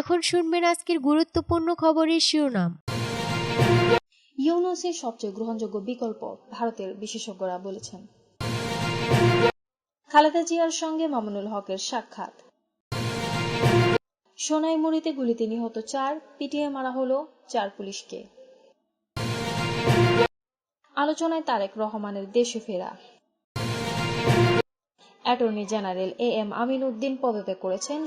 এখন শুনবেন আজকের গুরুত্বপূর্ণ খবরের শিরোনাম। ইউনুসের সবচেয়ে গ্রহণযোগ্য বিকল্প, ভারতের বিশেষজ্ঞরা বলেছেন। খালেদা জিয়ার সঙ্গে মামুনুল হকের সাক্ষাৎ। সোনাইমুড়িতে গুলিতে নিহত চার, পিটিয়ে মারা হলো চার পুলিশকে। আলোচনায় তারেক রহমানের দেশে ফেরা। Attorney general A M Amin Uddin পদত্যাগ করেছেন।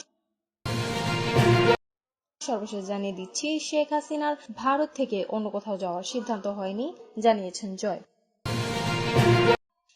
সর্বশেষ জানিয়ে দিচ্ছি, শেখ হাসিনার ভারত থেকে অন্য কোথাও যাওয়ার সিদ্ধান্ত হয়নি, জানিয়েছেন জয়।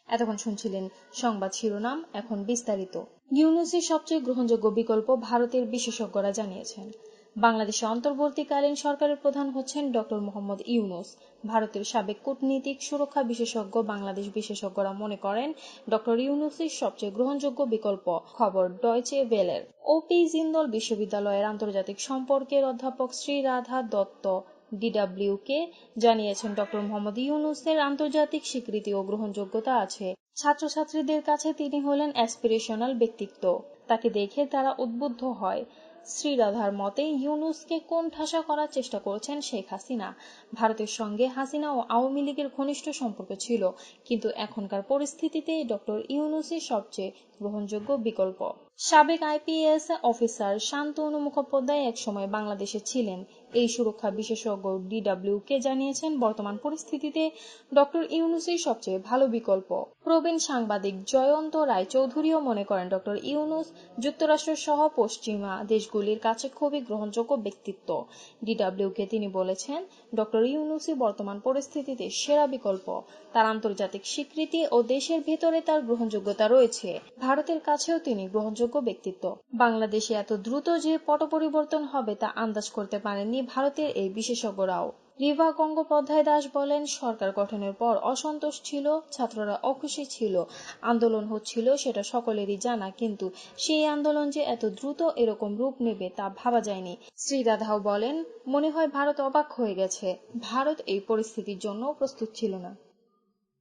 এতক্ষণ শুনছিলেন সংবাদ শিরোনাম, এখন বিস্তারিত। ইউনুসের সবচেয়ে গ্রহণযোগ্য বিকল্প ভারতের বিশেষজ্ঞরা জানিয়েছেন বাংলাদেশে অন্তর্বর্তীকালীন সরকারের প্রধান হচ্ছেন ডক্টর মোহাম্মদ ইউনুস। ভারতের সাবেক কূটনীতিক সুরক্ষা বিশেষজ্ঞ বাংলাদেশ বিশেষজ্ঞরা মনে করেন ডক্টর ইউনুসের সবচেয়ে গ্রহণযোগ্য বিকল্প, খবর ডয়চে ভেলের ওপি জিন্দল বিশ্ববিদ্যালয়ের আন্তর্জাতিক সম্পর্কের অধ্যাপক শ্রী রাধা দত্ত ডিডব্লিউ কে জানিয়েছেন ডক্টর মোহাম্মদ ইউনুসের আন্তর্জাতিক স্বীকৃতি ও গ্রহণযোগ্যতা আছে। ছাত্রছাত্রীদের কাছে তিনি হলেন অ্যাসপিরেশনাল ব্যক্তিত্ব। তাকে দেখে তারা উদ্বুদ্ধ হয়। শ্রীরাধার মতে ইউনুসকে কোন ঠাসা করার চেষ্টা করছেন শেখ হাসিনা। ভারতের সঙ্গে হাসিনা ও আওয়ামী লীগের ঘনিষ্ঠ সম্পর্ক ছিল, কিন্তু এখনকার পরিস্থিতিতে ডক্টর ইউনুসই সবচেয়ে গ্রহণযোগ্য বিকল্প। সাবেক আইপিএস অফিসার শান্তনু মুখোপাধ্যায় একসময় বাংলাদেশে ছিলেন। এই সুরক্ষা বিশেষজ্ঞ ডিডব্লিউ কে জানিয়েছেন, বর্তমান পরিস্থিতিতে ডক্টর ইউনুসই সবচেয়ে ভালো বিকল্প। প্রবীণ সাংবাদিক জয়ন্ত রায়চৌধুরীও মনে করেন, ডক্টর ইউনুস যুক্তরাষ্ট্র সহ পশ্চিমা দেশগুলির কাছে খুবই গ্রহণযোগ্য ব্যক্তিত্ব। ডিডব্লিউ কে তিনি বলেছেন, ডক্টর ইউনুসই বর্তমান পরিস্থিতিতে সেরা বিকল্প। তার আন্তর্জাতিক স্বীকৃতি ও দেশের ভেতরে তার গ্রহণযোগ্যতা রয়েছে। ভারতের কাছেও তিনি গ্রহণযোগ্য ব্যক্তিত্ব। বাংলাদেশে এত দ্রুত যে পট পরিবর্তন হবে তা আন্দাজ করতে পারেননি ভারতের এই বিশেষজ্ঞরাও। রিভা গঙ্গোপাধ্যায় দাস বলেন, সরকার গঠনের পর অসন্তোষ ছিল, ছাত্ররা অখুশি ছিল, আন্দোলন হচ্ছিল, সেটা সকলেরই জানা, কিন্তু সেই আন্দোলন যে এত দ্রুত এরকম রূপ নেবে তা ভাবা যায়নি। শ্রীরাধাও বলেন, মনে হয় ভারত অবাক হয়ে গেছে। ভারত এই পরিস্থিতির জন্য প্রস্তুত ছিল না।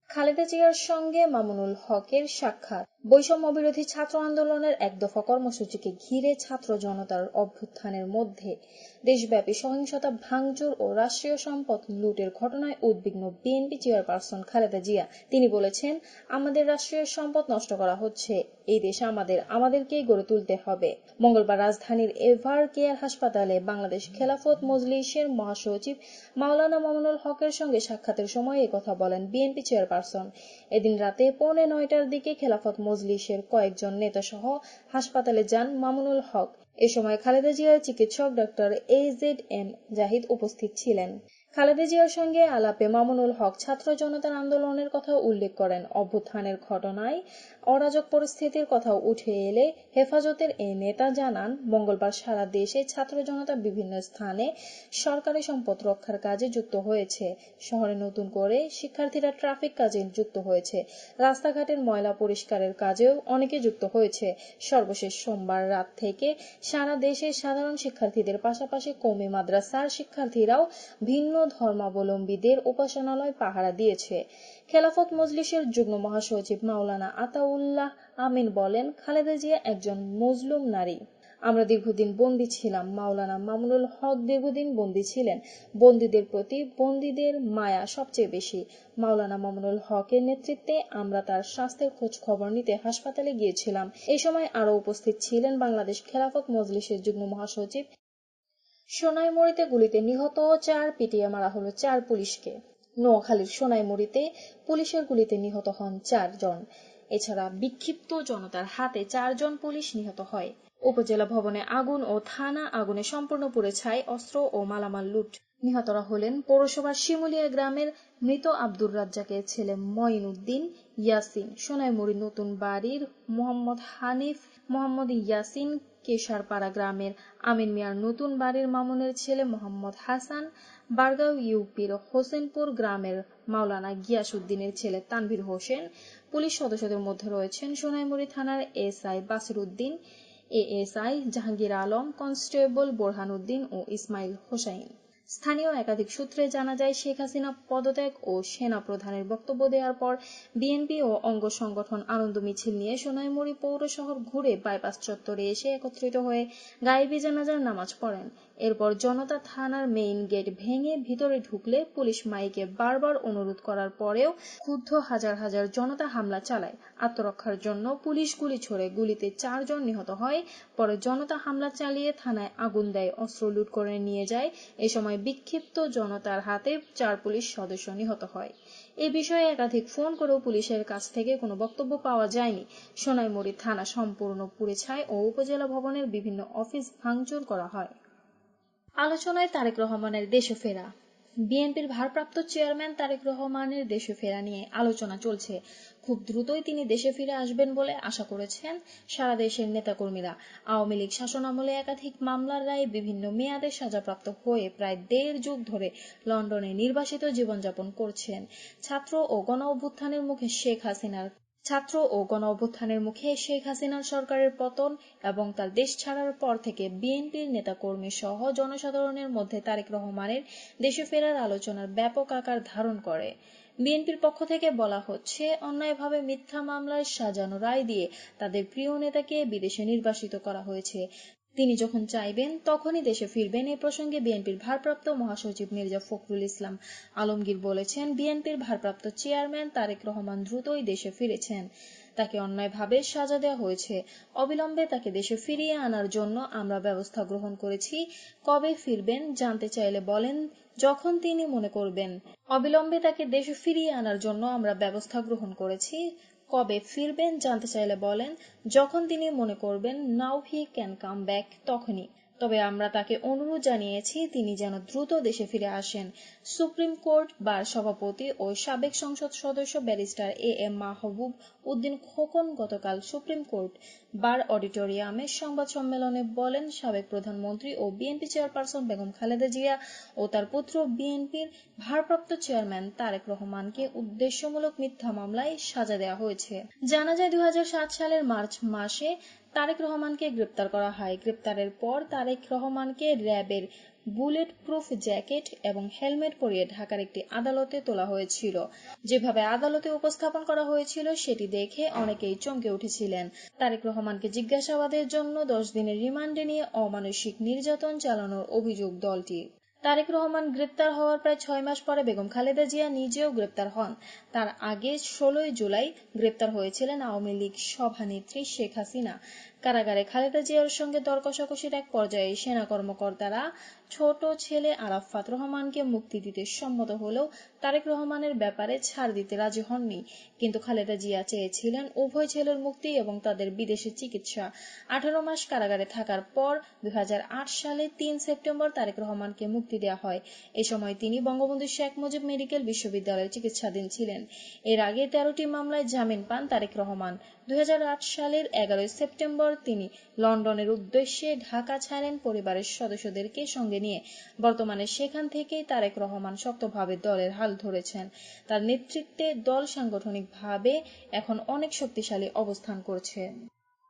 খালেদা জিয়ার সঙ্গে মামুনুল হকের সাক্ষাৎ। বৈষম্য বিরোধী ছাত্র আন্দোলনের এক দফা কর্মসূচিকে ঘিরে ছাত্র জনতার অভ্যুত্থানের মধ্যে দেশব্যাপী সহিংসতা, ভাঙচুর ও রাষ্ট্রীয় সম্পদ লুটের ঘটনায় উদ্বিগ্ন বিএনপি চেয়ারপারসন খালেদা জিয়া। তিনি বলেছেন, আমাদের রাষ্ট্রীয় সম্পদ নষ্ট করা হচ্ছে। এই দেশ আমাদের, আমাদেরকেই গড়ে তুলতে হবে। মঙ্গলবার রাজধানীর এভার কেয়ার হাসপাতালে বাংলাদেশ খেলাফত মজলিসের মহাসচিব মাওলানা মামুনুল হকের সঙ্গে সাক্ষাতের সময় কথা বলেন বিএনপি চেয়ারপারসন। এদিন রাতে পৌনে নয়টার দিকে খেলাফত মজলিসের কয়েকজন নেতা সহ হাসপাতালে যান মামুনুল হক। এ সময় খালেদা জিয়ার চিকিৎসক doctor A Z M Zahid উপস্থিত ছিলেন। খালেদা জিয়ার সঙ্গে আলাপে মামুনুল হক ছাত্র জনতার আন্দোলনের কথা উল্লেখ করেন। অভ্যুত্থানের ঘটনায় অরাজক পরিস্থিতির কথা উঠে এলে হেফাজতের এই নেতা জানান, মঙ্গলবার সারা দেশে ছাত্র জনতা বিভিন্ন স্থানে সরকারি সম্পদ রক্ষার কাজে যুক্ত হয়েছে। শহরে নতুন করে শিক্ষার্থীরা ট্রাফিক কাজে যুক্ত হয়েছে। রাস্তাঘাটের ময়লা পরিষ্কারের কাজেও অনেকে যুক্ত হয়েছে। সর্বশেষ সোমবার রাত থেকে সারা দেশে সাধারণ শিক্ষার্থীদের পাশাপাশি কৌমি মাদ্রাসার শিক্ষার্থীরাও ভিন্ন ধর্মাবলম্বীদের উপাসনালয় পাহারা দিয়েছে। খেলাফত মজলিসের যুগ্ম মহাসচিব মাওলানা আতাউল্লাহ আমিন বলেন, খালেদা জিয়া একজন মজলুম নারী। আমরা দীর্ঘদিন বন্দী ছিলাম। মাওলানা মামুনুল হক দীর্ঘদিন বন্দী ছিলেন। বন্দীদের প্রতি বন্দীদের মায়া সবচেয়ে বেশি। মাওলানা মামুনুল হকের নেতৃত্বে আমরা তার স্বাস্থ্যের খোঁজ খবর নিতে হাসপাতালে গিয়েছিলাম। এই সময় আরও উপস্থিত ছিলেন বাংলাদেশ খেলাফত মজলিসের যুগ্ম মহাসচিব সোনাইমুড়িতে গুলিতে নিহত চার পিটিয়ে মারা হলো চার পুলিশকে। নোয়াখালীর সোনাইমুড়িতে পুলিশের গুলিতে নিহত হন চারজন। এছাড়া বিক্ষিপ্ত জনতার হাতে চারজন পুলিশ নিহত হয়। উপজেলা ভবনে আগুন ও থানা আগুনে সম্পূর্ণ পুড়ে ছাই, অস্ত্র ও মালামাল লুট। নিহতরা হলেন পৌরসভার শিমুলিয়া গ্রামের মৃত আব্দুর রাজ্জাকের ছেলে মঈন উদ্দিন ইয়াসিন। সোনাইমুড়ি নতুন বাড়ির মোহাম্মদ হানিফ মোহাম্মদ ইয়াসিন কেশারপাড়া গ্রামের আমিন মিয়ার নতুন বাড়ির মামুনের ছেলে মোহাম্মদ হাসান, বারগাঁও ইউপির হোসেনপুর গ্রামের মাওলানা গিয়াস উদ্দিনের ছেলে তানভীর হোসেন, পুলিশ সদস্যদের মধ্যে রয়েছেন সোনাইমুড়ি থানার SI Basir Uddin ASI Jahangir Alam, constable Borhan Uddin ও ইসমাইল হোসাইন। স্থানীয় একাধিক সূত্রে জানা যায়, শেখ হাসিনা পদত্যাগ ও সেনা প্রধানের বক্তব্য দেওয়ার পর বিএনপি ও অঙ্গ সংগঠন আনন্দ মিছিল নিয়ে সোনাইমুড়ি পৌর শহর ঘুরে বাইপাস চত্বরে এসে একত্রিত হয়ে গায়েবী জানাজার নামাজ পড়েন। এরপর জনতা থানার মেইন গেট ভেঙে ভিতরে ঢুকলে পুলিশ মাইকে বারবার অনুরোধ করার পরেও ক্ষুব্ধ হাজার হাজার জনতা হামলা চালায়। আত্মরক্ষার জন্য পুলিশ গুলি ছোড়ে গুলিতে চারজন নিহত হয়, পরে জনতা হামলা চালিয়ে থানায় আগুন দেয়, অস্ত্র লুট করে নিয়ে যায়। এ সময় বিক্ষিপ্ত জনতার হাতে চার পুলিশ সদস্য নিহত হয়। এ বিষয়ে একাধিক ফোন করেও পুলিশের কাছ থেকে কোনো বক্তব্য পাওয়া যায়নি। সোনাইমুড়ি থানা সম্পূর্ণ পুড়ে ছায় ও উপজেলা ভবনের বিভিন্ন অফিস ভাঙচুর করা হয়। আলোচনায় তারেক রহমানের দেশে ফেরা বিএনপির ভারপ্রাপ্ত চেয়ারম্যান তারেক রহমানের দেশে ফেরা নিয়ে আলোচনা চলছে। খুব দ্রুতই তিনি দেশে ফিরে আসবেন বলে আশা করেছেন সারা দেশের নেতাকর্মীরা। আওয়ামী লীগ শাসনামলে একাধিক মামলার রায়ে বিভিন্ন মেয়াদে সাজাপ্রাপ্ত হয়ে প্রায় দেড় যুগ ধরে লন্ডনে নির্বাসিত জীবনযাপন করছেন। ছাত্র ও গণ অভ্যুত্থানের মুখে শেখ হাসিনার ছাত্র ও গণ অভ্যুত্থানের মুখে শেখ হাসিনার সরকারের পতন এবং তার দেশ ছাড়ার পর থেকে বিএনপির নেতাকর্মী সহ জনসাধারণের মধ্যে তারেক রহমানের দেশে ফেরার আলোচনার ব্যাপক আকার ধারণ করে। বিএনপির পক্ষ থেকে বলা হচ্ছে, অন্যায়ভাবে মিথ্যা মামলায় সাজানো রায় দিয়ে তাদের প্রিয় নেতাকে বিদেশে নির্বাসিত করা হয়েছে। তিনি যখন চাইবেন, তখনই দেশে ফিরবেন। এ প্রসঙ্গে বিএনপির ভারপ্রাপ্ত মহাসচিব মির্জা ফখরুল ইসলাম আলমগীর বলেছেন, বিএনপির ভারপ্রাপ্ত চেয়ারম্যান তারেক রহমান দ্রুতই দেশে ফিরেছেন। তাকে অন্যায়ভাবে সাজা দেওয়া হয়েছে। অবিলম্বে তাকে দেশে ফিরিয়ে আনার জন্য আমরা ব্যবস্থা গ্রহণ করেছি। কবে ফিরবেন, জানতে চাইলে বলেন যখন তিনি মনে করবেন। অবিলম্বে তাকে দেশে ফিরিয়ে আনার জন্য আমরা ব্যবস্থা গ্রহণ করেছি। কবে ফিরবেন জানতে চাইলে বলেন, যখন তিনি মনে করবেন নাও হি ক্যান কাম ব্যাক তখনই। তবে আমরা তাকে অনুরোধ জানিয়েছি তিনি যেন দ্রুত দেশে ফিরে আসেন। সুপ্রিম কোর্ট বার সভাপতি ও সাবেক সংসদ সদস্য barrister A M Mahbub Uddin Khokon গতকাল সুপ্রিম কোর্ট বার অডিটোরিয়ামে সংবাদ সম্মেলনে বলেন, সাবেক প্রধানমন্ত্রী ও বিএনপি চেয়ারপারসন বেগম খালেদা জিয়া ও তার পুত্র বিএনপির ভারপ্রাপ্ত চেয়ারম্যান তারেক রহমানকে উদ্দেশ্যমূলক মিথ্যা মামলায় সাজা দেওয়া হয়েছে। জানা যায়, দুই হাজার সাত সালের মার্চ মাসে তারেক রহমানকে গ্রেপ্তার করা হয়। গ্রেপ্তারের পর তারেক রহমানকে র্যাবের বুলেট প্রুফ জ্যাকেট এবং হেলমেট পরিয়ে ঢাকার একটি আদালতে তোলা হয়েছিল। যেভাবে আদালতে উপস্থাপন করা হয়েছিল, সেটি দেখে অনেকেই চমকে উঠেছিলেন। তারেক রহমানকে জিজ্ঞাসাবাদের জন্য দশ দিনের রিমান্ডে নিয়ে অমানসিক নির্যাতন চালানোর অভিযোগ দলটি তারেক রহমান গ্রেপ্তার হওয়ার প্রায় ছয় মাস পরে বেগম খালেদা জিয়া নিজেও গ্রেপ্তার হন। তার আগে ষোলোই জুলাই গ্রেপ্তার হয়েছিলেন আওয়ামী লীগ সভানেত্রী শেখ হাসিনা। কারাগারে খালেদা জিয়ার সঙ্গে দর কষাকষির এক পর্যায়ে সেনা কর্মকর্তারা ছোট ছেলে আরাফাত রহমানকে মুক্তি দিতে সম্মত হলেও তারেক রহমানের ব্যাপারে ছাড় দিতে রাজি হননি। কিন্তু খালেদা জিয়া চেয়েছিলেন উভয় ছেলের মুক্তি এবং তাদের বিদেশে চিকিৎসা। আঠারো মাস কারাগারে থাকার পর দু হাজার আট সালে তিন সেপ্টেম্বর তারেক রহমানকে মুক্তি দেওয়া হয়। এ সময় তিনি বঙ্গবন্ধু শেখ মুজিব মেডিকেল বিশ্ববিদ্যালয়ে চিকিৎসাধীন ছিলেন। এর আগে তেরোটি মামলায় জামিন পান তারেক রহমান। দুই সালের এগারোই সেপ্টেম্বর তিনি লন্ডনের উদ্দেশ্যে ঢাকা ছাড়েন পরিবারের সদস্যদেরকে সঙ্গে নিয়ে। বর্তমানে সেখান থেকেই তারেক রহমান শক্তভাবে দলের হাল ধরেছেন। তার নেতৃত্বে দল সাংগঠনিকভাবে এখন অনেক শক্তিশালী অবস্থান করছে।